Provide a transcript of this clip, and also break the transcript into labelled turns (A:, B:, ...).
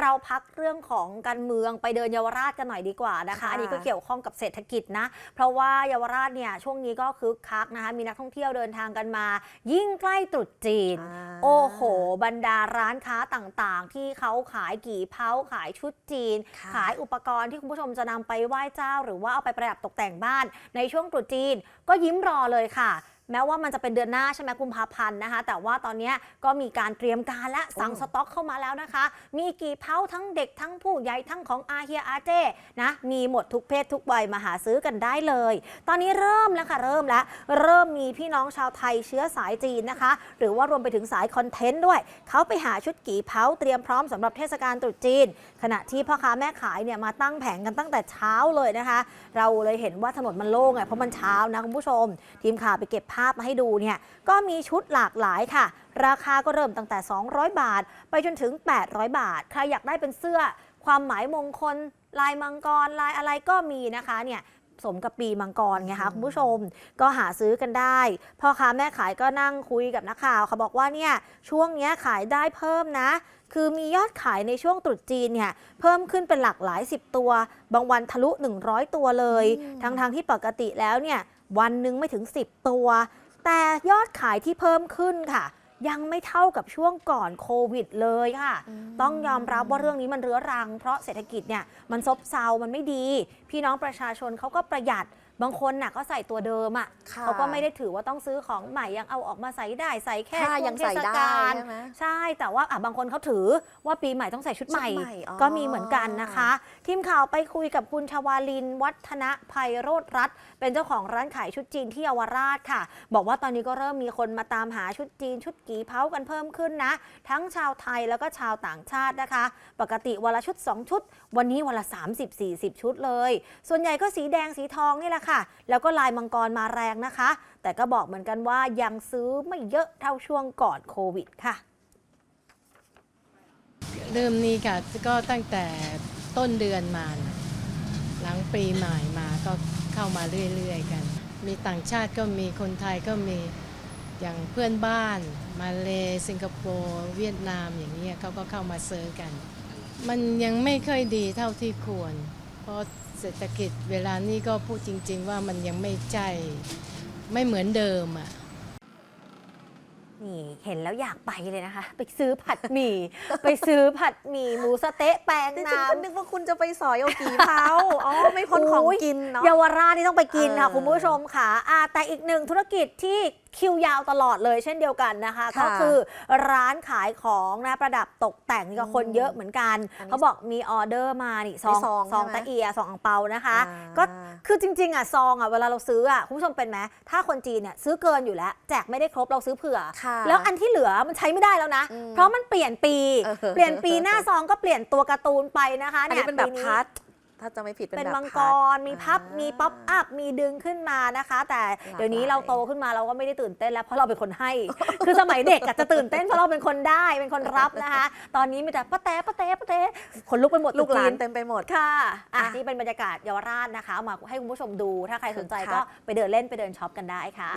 A: เราพักเรื่องของการเมืองไปเดินเยาวราชกันหน่อยดีกว่านะคะ
B: ค่ะ
A: อันนี้ก็เกี่ยวข้องกับเศรษฐกิจนะ เพราะว่าเยาวราชเนี่ยช่วงนี้ก็คึกคักนะคะ มีนักท่องเที่ยวเดินทางกันมา ยิ่งใกล้ตรุษจีน
B: อ่า
A: โอ้โห บรรดาร้านค้าต่างๆ ที่เขาขายกี่เผาขายชุดจีน
B: ค่ะ
A: ขายอุปกรณ์ที่คุณผู้ชมจะนำไปไหว้เจ้า หรือว่าเอาไปประดับตกแต่งบ้าน ในช่วงตรุษจีนก็ยิ้มรอเลยค่ะ แม้ว่ามันจะเป็นเดือนหน้าใช่ไหมกุมภาพันธ์นะคะ แต่ว่าตอนเนี้ยก็มีการเตรียมการและสั่ง
B: อืม
A: สต็อกเข้ามาแล้วนะคะ มีกี่เผาทั้งเด็กทั้งผู้ใหญ่ทั้งของอาเฮียอาเจนะมีหมดทุกเพศทุกวัยมาหาซื้อกันได้เลย ตอนนี้เริ่มแล้วค่ะเริ่มแล้วเริ่มมีพี่น้องชาวไทยเชื้อสายจีนนะคะ หรือว่ารวมไปถึงสายคอนเทนต์ด้วย เขาไปหาชุดกี่เผาเตรียมพร้อมสำหรับเทศกาลตรุษจีน ขณะที่พ่อค้าแม่ขายเนี่ยมาตั้งแผงกันตั้งแต่เช้าเลยนะคะ เราเลยเห็นว่าถนนมันโล่งไงเพราะมันเช้านะคุณผู้ชม ทีมข่าวไปเก็บภาพมาให้ดูเนี่ยก็มีชุดหลากหลายค่ะ ราคาก็เริ่มตั้งแต่ 200 บาท ไปจนถึง 800 บาท ใครอยากได้เป็นเสื้อ ความหมายมงคล ลายมังกร ลายอะไรก็มีนะคะเนี่ยสมกับปีมังกรไงคะคุณผู้ชมก็หาซื้อกันได้ พ่อค้าแม่ขายก็นั่งคุยกับนักข่าวเขาบอกว่าเนี่ยช่วงเนี้ยขายได้เพิ่มนะ คือมียอดขายในช่วงตรุษจีนเนี่ยเพิ่มขึ้นเป็นหลักหลายสิบตัว บางวันทะลุ 100 ตัวเลย ทั้งทางๆที่ปกติแล้วเนี่ย วันหนึ่งไม่ถึง 10 ตัว แต่ยอดขายที่เพิ่มขึ้นค่ะ ยังไม่เท่ากับช่วงก่อนโควิดเลยค่ะ ต้องยอมรับว่าเรื่องนี้มันเรื้อรัง เพราะเศรษฐกิจเนี่ยมันซบเซา มันไม่ดี พี่น้องประชาชนเขาก็ประหยัด บางคนน่ะก็ใส่ตัวเดิมอะ
B: ค่ะ
A: เขาก็ไม่ได้ถือว่าต้องซื้อของใหม่ยังเอาออกมาใส่ได้ใส่แค่
B: ผ้า
A: ช่ว
B: ยังใส่ได้
A: เทศกาล
B: ใช่ไหม
A: ใช่แต่ว่าอะบางคนเขาถือว่าปีใหม่ต้องใส่ชุดใหม่
B: ชุดใหม่อ๋อ
A: ก็มีเหมือนกันนะคะ ทีมข่าวไปคุยกับคุณชวาลิน วัฒนภัยโรธรัตน์เป็นเจ้าของร้านขายชุดจีนที่เยาวราชค่ะ บอกว่าตอนนี้ก็เริ่มมีคนมาตามหาชุดจีน ชุดกี่เผากันเพิ่มขึ้นนะ ทั้งชาวไทยแล้วก็ชาวต่างชาตินะคะ ปกติวันละชุด 2 ชุด วันนี้วันละ 30-40 ชุดเลย ส่วนใหญ่ก็สีแดงสีทองนี่แหละค่ะแล้วก็ลายมังกรมาแรงนะคะ แต่ก็บอกเหมือนกันว่ายังซื้อไม่เยอะเท่าช่วงก่อนโควิดค่ะ
C: เริ่มนี่ค่ะก็ตั้งแต่ต้นเดือนมานะหลังปีใหม่มาก็เข้ามาเรื่อยๆกัน มีต่างชาติก็มีคนไทยก็มีอย่างเพื่อนบ้านมาเลสิงคโปร์เวียดนามอย่างนี้ยเขาก็เข้ามาซื้อกัน มันยังไม่ค่อยดีเท่าที่ควร ราะเศรษฐกิจเวลานี้ก็พูดจริง ๆ ว่ามันยังไม่ใจไม่เหมือนเดิมอะ
A: นี่เห็นแล้วอยากไปเลยนะคะ ไปซื้อผัดหมี่ ไปซื้อผัดหมี่หมูสะเต๊ะแปลง
B: ดิฉัน
A: น้
B: ก็นึกว่าคุณจะไปสอยเอากี่เผาอ๋อไม่พ้นของ
A: อุ๊ย
B: กินเนาะำ
A: เยาวราชนี่ต้องไปกินค่ะ
B: เออ
A: คุณผู้ชมค่ะอ่าแต่อีกหนึ่งธุรกิจที่ คิวยาวตลอดเลยเช่นเดียวกันนะคะ
B: ค่ะ
A: ก็คือร้านขายของนะประดับตกแต่งนี่ก็คนเยอะเหมือนกัน
B: อันนี้
A: เขาบอกมีออเดอร์มานี่ซอง
B: มีซอง
A: ซอง
B: ใช่ไหม
A: ตะเอียซองอังเปานะคะ
B: อ่า
A: ก็คือจริง ๆอะซองอะเวลาเราซื้ออะคุณผู้ชมเป็นไหมถ้าคนจีนเนี่ยซื้อเกินอยู่แล้ว แจกไม่ได้ครบเราซื้อเผื่อ
B: ค่ะ
A: แล้วอันที่เหลือมันใช้ไม่ได้แล้วนะ
B: อืม
A: เพราะมันเปลี่ยนปี
B: เออ
A: เปลี่ยนปีหน้าซองก็เปลี่ยนตัวการ์ตูนไปนะคะ
B: อันนี้เป็นแบบ
A: ปี
B: พัด ถ้าจะไม่ผิดเป็น
A: เป็น
B: แบบ
A: มังก
B: พัด
A: รมีพับ
B: อ่ามี
A: มีป๊อปอัพมีดึงขึ้นมานะคะ แต่
B: หลาก
A: เดี๋ยวนี้
B: หลาย
A: เราโตขึ้นมาเราก็ไม่ได้ตื่นเต้นแล้วเพราะเราเป็นคนให้ คือสมัยเด็กอะจะตื่นเต้นเพราะเราเป็นคนได้เป็นคนรับนะคะ ตอนนี้มีแต่ป้าแต้ป้าแต้ป้าแต้ขนลุกไปหมด
B: ลูกหลาน
A: ตุ๊จี
B: เต็มไปหมด
A: ค่ะอะ
B: อะ
A: นี่เป็นบรรยากาศเยาวราชนะคะเอามาให้คุณผู้ชมดูถ้าใครสนใจ
B: คึกคัก
A: ก็ไปเดินเล่นไปเดินช็อปกันได้ค่ะ